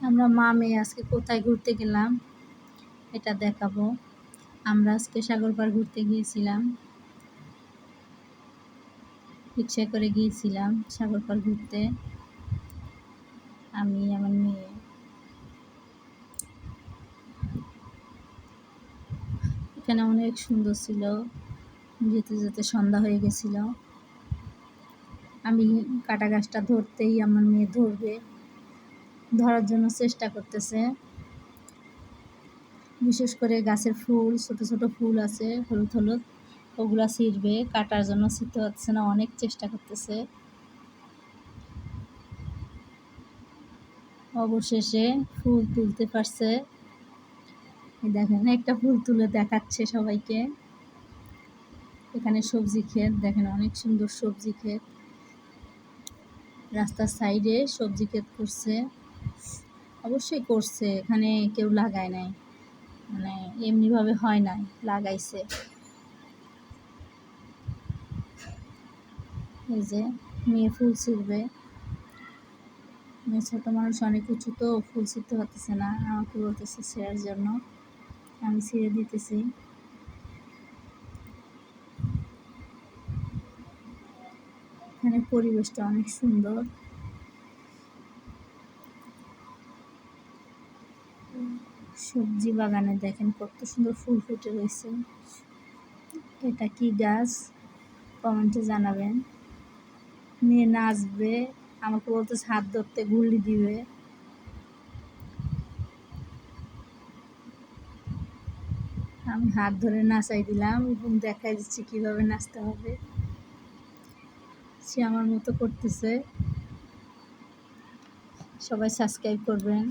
আমরা মা মেয়ে আজকে কোথায় ঘুরতে গেলাম, এটা দেখাবো। আমরা আজকে সাগরপাড় ঘুরতে গিয়েছিলাম। রিক্সা করে গিয়েছিলাম সাগরপাড় ঘুরতে। আমি, আমার মেয়ে। এখানে অনেক সুন্দর ছিল। যেতে যেতে সন্ধ্যা হয়ে গেছিল। আমি কাটা গাছটা ধরতেই আমার মেয়ে ধরবে। ধরার জন্য চেষ্টা করতেছে। বিশেষ করে গাছের ফুল, ছোট ছোট ফুল আছে, হলুদ হলুদ, ওগুলা ছিঁড়বে, কাটার জন্য ছিঁড়তে পারছে না, অনেক চেষ্টা করতেছে। অবশেষে ফুল তুলতে পারছে। দেখেন, একটা ফুল তুলে দেখাচ্ছে সবাইকে। এখানে সবজি ক্ষেত, দেখেন অনেক সুন্দর সবজি ক্ষেত। রাস্তার সাইডে সবজি ক্ষেত করছে। অবশ্যই করছে, এখানে কেউ লাগায় নাই। মানে এমনিভাবে হয় নাই, লাগাইছে। এই যে মেয়ে ফুল ছিঁড়বে। মেয়ে ছোটো মানুষ অনেক উঁচু তো, ফুল ছিঁড়তে পারতেছে না। আমাকে বলতেছে ছেঁড়ার জন্য। আমি ছিঁড়ে দিতেছি। এখানে পরিবেশটা অনেক সুন্দর। সবজি বাগানে দেখেন কত সুন্দর ফুল ফুটে রয়েছে। এটা কি গাছ? কমেন্টে জানাবেন। নিয়ে নাচবে, আমাকে বলতেছে হাত ধরতে, গুলি দিবে। আমি হাত ধরে নাচাই দিলাম এবং দেখাই দিচ্ছি কীভাবে নাচতে হবে। সে আমার মতো করতেছে। সবাই সাবস্ক্রাইব করবেন।